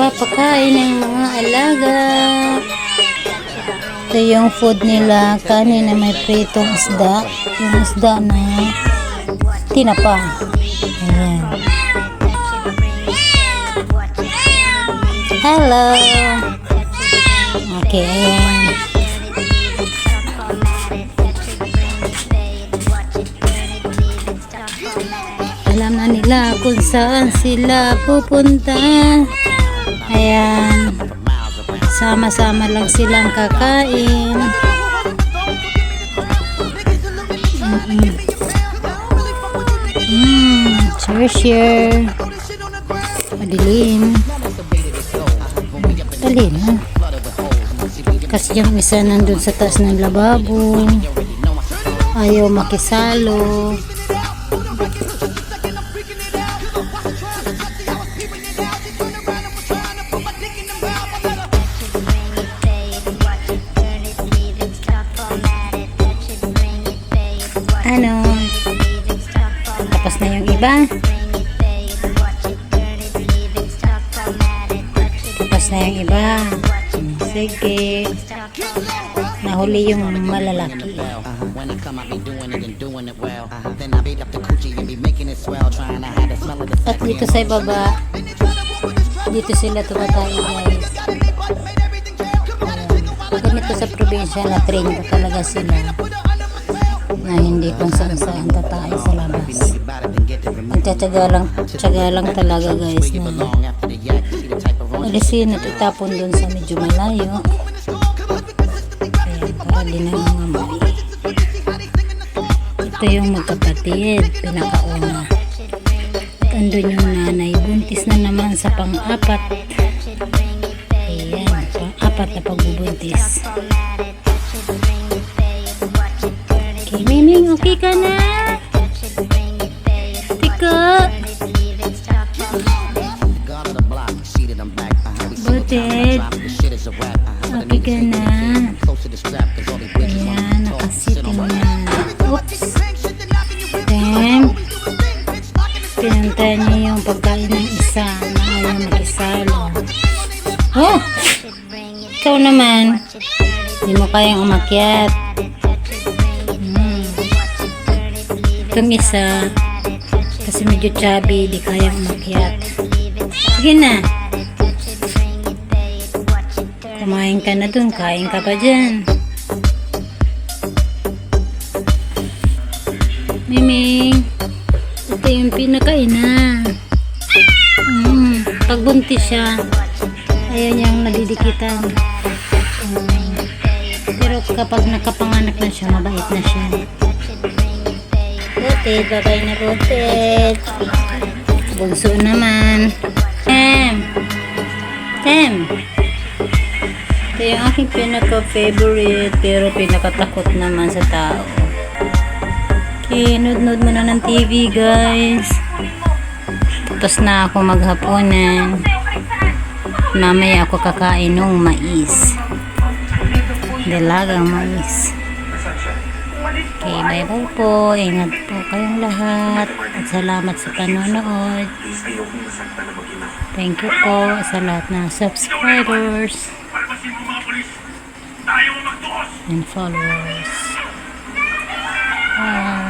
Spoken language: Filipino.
ng mga alaga. Ito yung food nila. Kanina may pritong isda. Yung isda na tinapa. Ayan. Hello. Okay, ayan. Alam na nila kung saan sila pupunta. Ayan. Sama-sama lang silang kakain. Mm-mm. Mm, share share. Madilim. Na. Kasi yung isa nandun sa taas ng lababo. Ayaw makisalo. Ano? Tapos na yung iba. Tapos na yung iba. Sige. Nahuli yung malalaki. At dito sa ibaba, dito sila tumatay guys. Ganito sa probinsya na train talaga sila na hindi kung saan saan tatay sa labas. Nagtsatsaga lang, tsaga lang talaga guys na alisin at itapon dun sa medyo malayo. Ayan, para di na mamamali. Ito yung magkapatid, pinakauna. Andun yung nanay, buntis na naman sa pang-apat. Ayan, pang-apat na pagbubuntis. Miming, okay ka na? Tika! Butit! Okay ka na? Ayan, want to talk. Sit nakasiting on my na. Oops! Then, pinantay niya yung pagkain ng isa na ayaw mag-isalo. Oh! Ikaw naman, hindi mo kayang umakyat. Itong isa, kasi medyo chubby, di kayang umakyat. Sige na. Kumain ka na dun, kain ka pa dyan. Miming, ito yung pinakain na. Mm, pag buntis siya, ayaw niyang nadidikitan. Mm, pero kapag nakapanganak na siya, mabait na siya. Butit, babay na butit. Bunso naman. Tem! Tem! Ito yung aking pinaka-favorite pero pinakatakot naman sa tao. Okay, nood-nood mo na ng TV guys. Tapos na ako maghapunan. Mamaya ako kakain ng mais. Dalagang mais. Okay, bye-bye po. Ingat po kayong lahat. At salamat sa panonood. Thank you po sa lahat ng subscribers and followers. Bye.